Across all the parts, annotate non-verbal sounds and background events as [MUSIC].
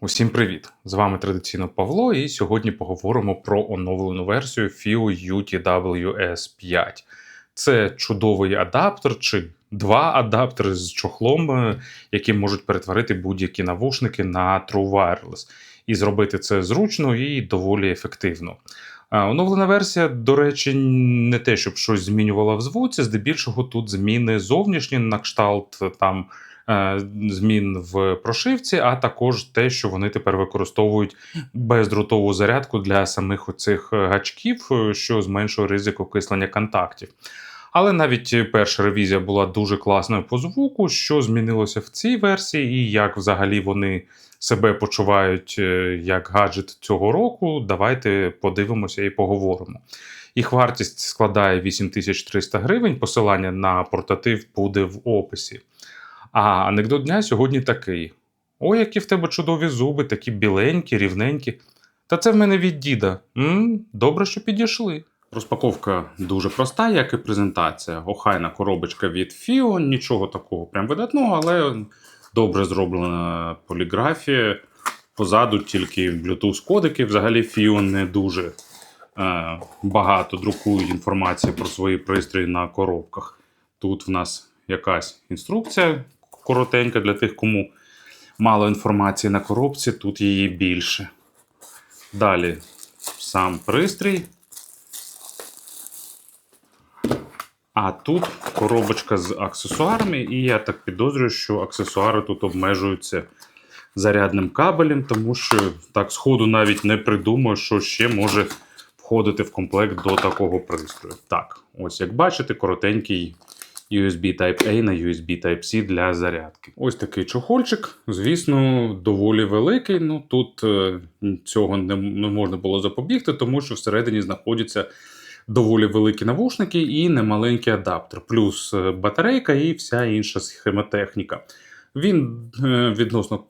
Усім привіт! З вами традиційно Павло, і сьогодні поговоримо про оновлену версію FIO UTWS 5. Це чудовий адаптер чи два адаптери з чохлом, е, які можуть перетворити будь-які навушники на True Wireless. І зробити це зручно і доволі ефективно. Оновлена версія, до речі, не те, щоб щось змінювала в звуці, здебільшого тут зміни зовнішні на кшталт там е, змін в прошивці, а також те, що вони тепер використовують бездротову зарядку для самих оцих е, гачків, е, що зменшує ризик окислення контактів. Але навіть перша ревізія була дуже класною по звуку. Що змінилося в цій версії, і як взагалі вони себе почувають е, як гаджет цього року, давайте подивимося і поговоримо. Їх вартість складає 8300 гривень. Посилання на портатив буде в описі. А анекдот дня сьогодні такий: Ой, які в тебе чудові зуби, такі біленькі, рівненькі. Та це в мене від діда. м добре, що підійшли. Розпаковка дуже проста, як і презентація. Охайна коробочка від FIO, нічого такого прям видатного, але добре зроблена поліграфія. Позаду тільки Bluetooth кодики. Взагалі FIO не дуже е, багато друкують інформації про свої пристрої на коробках. Тут в нас якась інструкція коротенька для тих, кому мало інформації на коробці, тут її більше. Далі сам пристрій. А тут коробочка з аксесуарами, і я так підозрюю, що аксесуари тут обмежуються зарядним кабелем, тому що так сходу навіть не придумаю, що ще може входити в комплект до такого пристрою. Так, ось як бачите, коротенький USB Type-A на USB Type-C для зарядки. Ось такий чохольчик, звісно, доволі великий. Ну тут е, цього не, можна було запобігти, тому що всередині знаходяться доволі великі навушники і немаленький адаптер, плюс е, батарейка і вся інша схемотехніка. Він е, відносно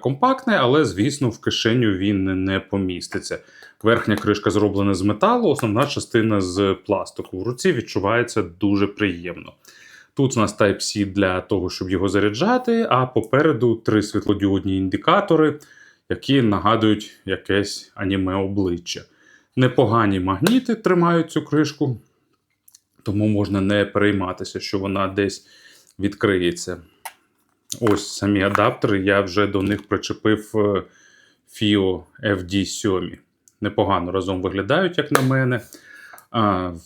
компактний, але, звісно, в кишеню він не поміститься. Верхня кришка зроблена з металу, основна частина з пластику. В руці відчувається дуже приємно. Тут у нас Type-C для того, щоб його заряджати, а попереду три світлодіодні індикатори, які нагадують якесь аніме обличчя. Непогані магніти тримають цю кришку, тому можна не перейматися, що вона десь відкриється. Ось самі адаптери. Я вже до них причепив е, FIO FD7. Непогано разом виглядають, як на мене.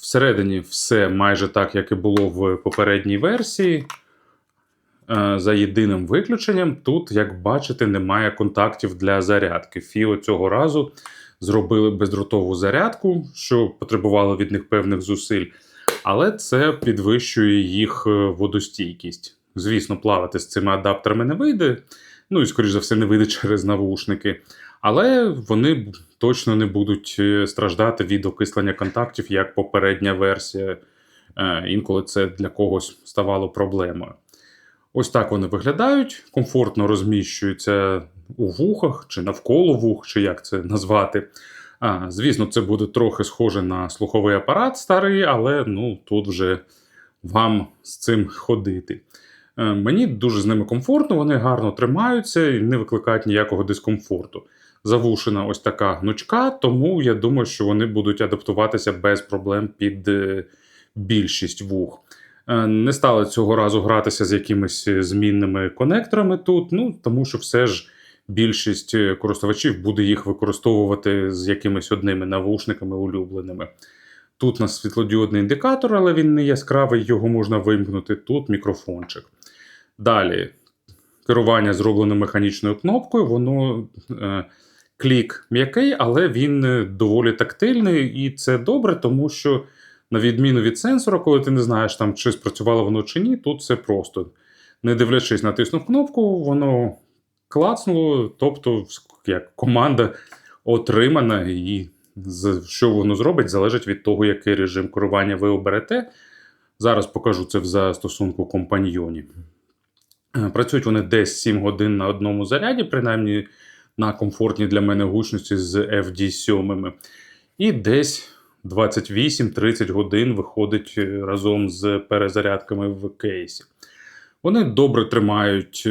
Всередині все майже так, як і було в попередній версії. За єдиним виключенням, тут, як бачите, немає контактів для зарядки. FIO цього разу зробили бездротову зарядку, що потребувало від них певних зусиль, але це підвищує їх е, водостійкість. Звісно, плавати з цими адаптерами не вийде, ну і, скоріш за все, не вийде [LAUGHS] через навушники. Але вони точно не будуть е, страждати від окислення контактів, як попередня версія. Е, Інколи це для когось ставало проблемою. Ось так вони виглядають, комфортно розміщуються у вухах чи навколо вух, чи як це назвати. А, Звісно, це буде трохи схоже на слуховий апарат старий, але ну, тут вже вам з цим ходити. Е, Мені дуже з ними комфортно, вони гарно тримаються і не викликають ніякого дискомфорту. Завушена ось така гнучка, тому я думаю, що вони будуть адаптуватися без проблем під е, більшість вух. Е, Не стали цього разу гратися з якимись змінними конекторами тут, ну тому що все ж більшість е, користувачів буде їх використовувати з якимись одними навушниками улюбленими. Тут у нас світлодіодний індикатор, але він не яскравий, його можна вимкнути. Тут мікрофончик. Далі керування зроблено механічною кнопкою, воно е, клік м'який, але він е, доволі тактильний, і це добре, тому що, на відміну від сенсора, коли ти не знаєш, там, чи спрацювало воно чи ні, тут це просто. Не дивлячись, натиснув кнопку, воно клацнуло, тобто як команда отримана, і що воно зробить, залежить від того, який режим керування ви оберете. Зараз покажу це в застосунку компаньйоні. Е, Працюють вони десь 7 годин на одному заряді, принаймні на комфортній для мене гучності з FD7. І десь 28-30 годин виходить е, разом з перезарядками в кейсі. Вони добре тримають е,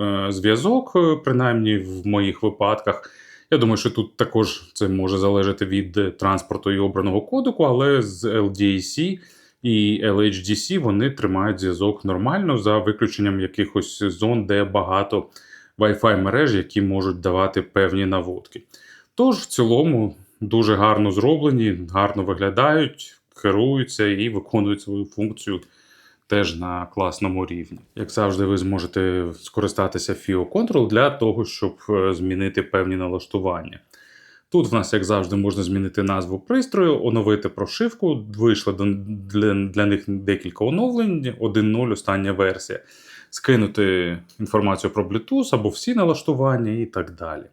е, зв'язок, принаймні в моїх випадках. Я думаю, що тут також це може залежати від транспорту і обраного кодеку, але з LDAC і LHDC вони тримають зв'язок нормально за виключенням якихось зон, де багато Wi-Fi мереж, які можуть давати певні наводки. Тож, в цілому, дуже гарно зроблені, гарно виглядають, керуються і виконують свою функцію теж на класному рівні. Як завжди, ви зможете скористатися FIO Control для того, щоб е, змінити певні налаштування. Тут в нас, як завжди, можна змінити назву пристрою, оновити прошивку. Вийшло для, для них декілька оновлень, 1.0 остання версія. Скинути інформацію про Bluetooth або всі налаштування і так далі.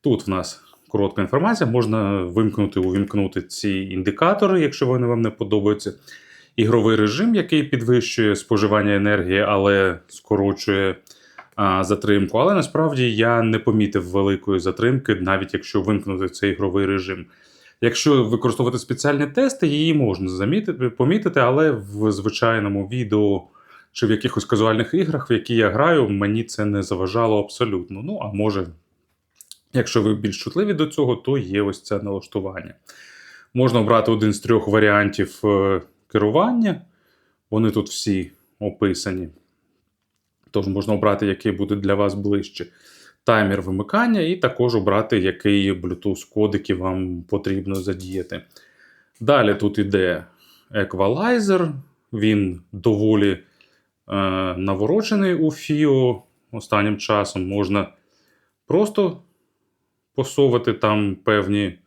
Тут в нас коротка інформація, можна вимкнути, увімкнути ці індикатори, якщо вони вам не подобаються. Ігровий режим, який підвищує споживання енергії, але скорочує а, затримку. Але насправді я не помітив великої затримки, навіть якщо вимкнути цей ігровий режим. Якщо використовувати спеціальні тести, її можна замітити, помітити, але в звичайному відео чи в якихось казуальних іграх, в які я граю, мені це не заважало абсолютно. Ну, а може, якщо ви більш чутливі до цього, то є ось це налаштування. Можна обрати один з трьох варіантів е, керування. Вони тут всі описані. Тож можна обрати, який буде для вас ближче. Таймер вимикання, і також обрати, який Bluetooth кодики вам потрібно задіяти. Далі тут іде еквалайзер. Він доволі е, наворочений у FIO. Останнім часом можна просто посовувати там певні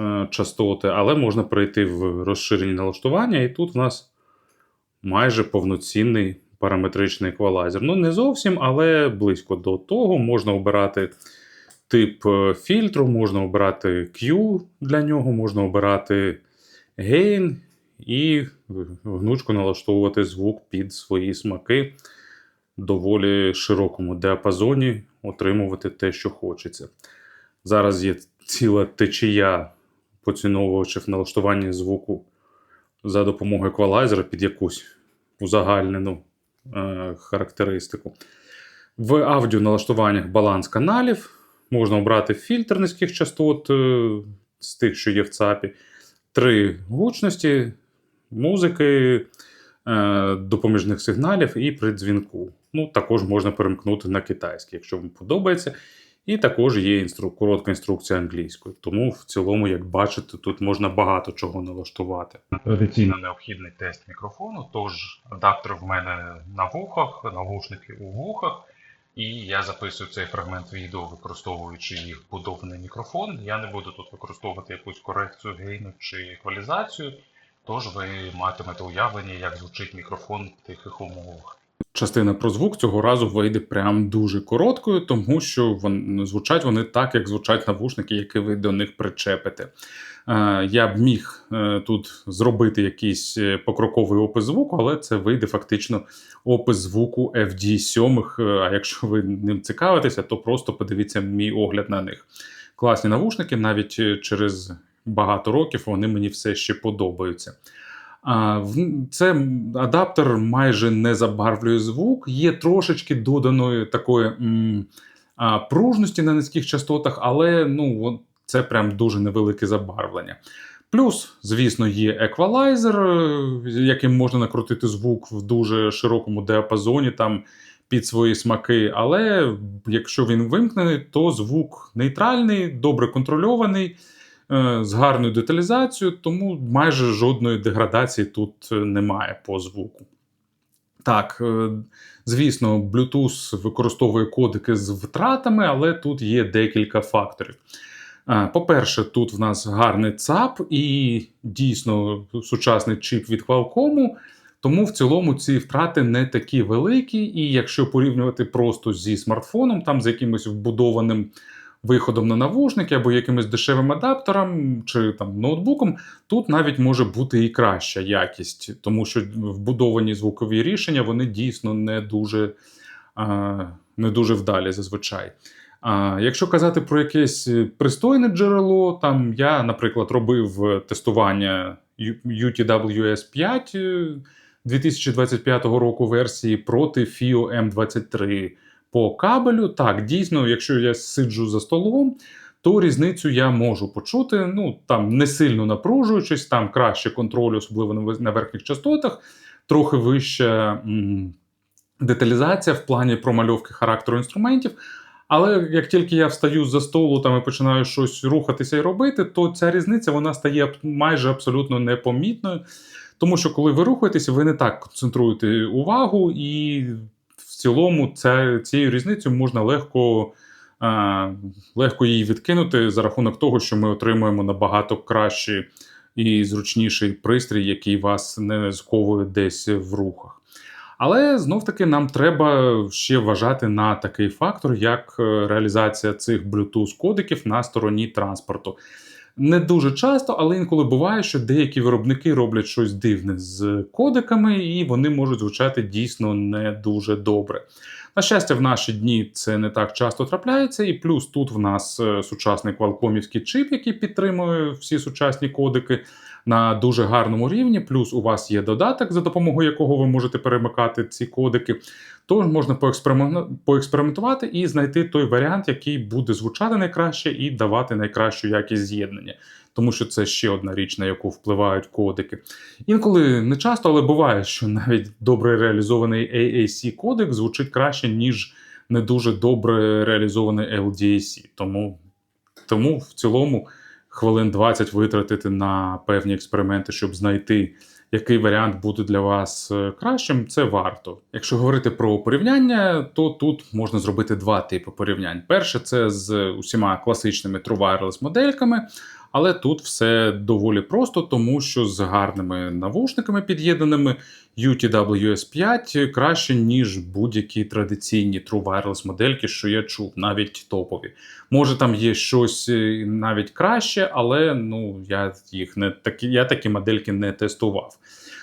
е, частоти, але можна перейти в розширені налаштування, і тут в нас майже повноцінний параметричний еквалайзер. Ну, не зовсім, але близько до того. Можна обирати тип е, фільтру, можна обирати Q для нього, можна обирати gain і гнучко налаштовувати звук під свої смаки доволі широкому діапазоні, отримувати те, що хочеться. Зараз є ціла течія поціновувачів налаштування звуку за допомогою еквалайзера під якусь узагальнену е, характеристику. В аудіоналаштуваннях баланс каналів. Можна обрати фільтр низьких частот е, з тих, що є в ЦАПі, три гучності, музики, е, допоміжних сигналів і при дзвінку. Ну, також можна перемкнути на китайський, якщо вам подобається. І також є інстру... коротка інструкція англійською. Тому в цілому, як бачите, тут можна багато чого налаштувати. Традиційно необхідний тест мікрофону, тож адаптер в мене на вухах, навушники у вухах. І я записую цей фрагмент відео, використовуючи їх вбудований мікрофон. Я не буду тут використовувати якусь корекцію гейну чи еквалізацію, тож ви матимете уявлення, як звучить мікрофон в тихих умовах. Частина про звук цього разу вийде прям дуже короткою, тому що вон, звучать вони так, як звучать навушники, які ви до них причепите. Е, Я б міг е, тут зробити якийсь е, покроковий опис звуку, але це вийде фактично опис звуку FD7. Е, А якщо ви ним цікавитеся, то просто подивіться мій огляд на них. Класні навушники, навіть е, через багато років вони мені все ще подобаються. Це адаптер майже не забарвлює звук, є трошечки доданої такої пружності на низьких частотах, але ну, це прям дуже невелике забарвлення. Плюс, звісно, є еквалайзер, е, яким можна накрутити звук в дуже широкому діапазоні там під свої смаки. Але якщо він вимкнений, то звук нейтральний, добре контрольований з гарною деталізацією, тому майже жодної деградації тут е, немає по звуку. Так, е, звісно, Bluetooth використовує кодики з втратами, але тут є декілька факторів. Е, По-перше, тут в нас гарний ЦАП і дійсно сучасний чіп від Qualcomm, тому в цілому ці втрати не такі великі. І якщо порівнювати просто зі смартфоном, там з якимось вбудованим виходом на навушники або якимось дешевим адаптером чи там ноутбуком, тут навіть може бути і краща якість, тому що вбудовані звукові рішення вони дійсно не дуже, не дуже вдалі зазвичай. А якщо казати про якесь пристойне джерело, там я, наприклад, робив тестування UTWS 5 2025 року версії проти FIO M23 по кабелю, так, дійсно, якщо я сиджу за столом, то різницю я можу почути. Ну, там не сильно напружуючись, там краще контроль, особливо на верхніх частотах, трохи вища м, деталізація в плані промальовки характеру інструментів. Але як тільки я встаю за столу там і починаю щось рухатися і робити, то ця різниця вона стає майже абсолютно непомітною. Тому що коли ви рухаєтеся, ви не так концентруєте увагу, і цілому ця, цією різницею можна легко, е, легко її відкинути за рахунок того, що ми отримуємо набагато кращий і зручніший пристрій, який вас не сковує десь в рухах. Але знов таки нам треба ще вважати на такий фактор, як е, реалізація цих Bluetooth-кодиків на стороні транспорту. Не дуже часто, але інколи буває, що деякі виробники роблять щось дивне з кодиками, і вони можуть звучати дійсно не дуже добре. На щастя, в наші дні це не так часто трапляється, і плюс тут в нас е, сучасний квалкомівський чип, який підтримує всі сучасні кодики на дуже гарному рівні. Плюс у вас є додаток, за допомогою якого ви можете перемикати ці кодики. Тож можна поекспериментувати і знайти той варіант, який буде звучати найкраще і давати найкращу якість з'єднання. Тому що це ще одна річ, на яку впливають кодики. Інколи не часто, але буває, що навіть добре реалізований AAC кодек звучить краще, ніж не дуже добре реалізований LDAC. Тому, тому в цілому хвилин 20 витратити на певні експерименти, щоб знайти, який варіант буде для вас е, кращим, це варто. Якщо говорити про порівняння, то тут можна зробити два типи порівнянь. Перше, це з усіма класичними True Wireless модельками. Але тут все доволі просто, тому що з гарними навушниками під'єднаними UTWS5 краще, ніж будь-які традиційні True Wireless модельки, що я чув, навіть топові. Може, там є щось е, навіть краще, але ну я їх не такі, я такі модельки не тестував.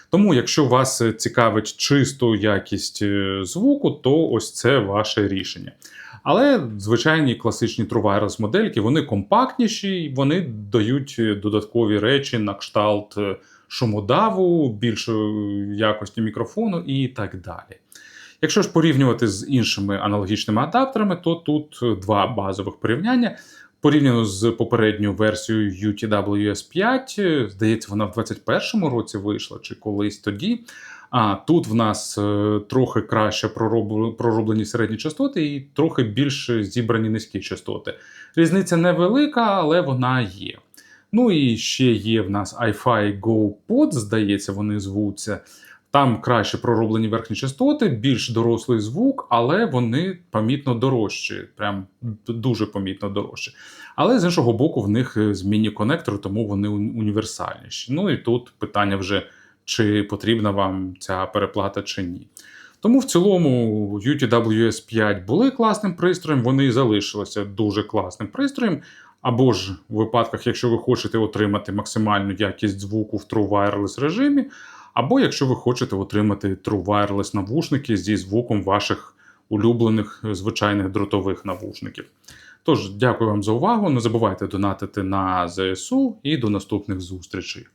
Тому, якщо вас цікавить чисто якість е, звуку, то ось це ваше рішення. Але звичайні класичні True модельки вони компактніші, вони дають е, додаткові речі на кшталт е, шумодаву, більшої якості мікрофону і так далі. Якщо ж порівнювати з іншими аналогічними адаптерами, то тут е, два базових порівняння. Порівняно з попередньою версією UTWS5, е, здається, вона в 2021 році вийшла чи колись тоді. А тут в нас е, трохи краще пророб- пророблені середні частоти і трохи більше зібрані низькі частоти. Різниця невелика, але вона є. Ну і ще є в нас iFi Go Pod, здається, вони звуться. Там краще пророблені верхні частоти, більш дорослий звук, але вони помітно дорожчі, прям дуже помітно дорожчі. Але з іншого боку, в них е, змінні конектори, тому вони універсальніші. Ну і тут питання вже, чи потрібна вам ця переплата чи ні. Тому в цілому UTWS5 були класним пристроєм, вони і залишилися дуже класним пристроєм. Або ж в випадках, якщо ви хочете отримати максимальну якість звуку в True Wireless режимі, або якщо ви хочете отримати True Wireless навушники зі звуком ваших улюблених звичайних дротових навушників. Тож, дякую вам за увагу. Не забувайте донатити на ЗСУ і до наступних зустрічей.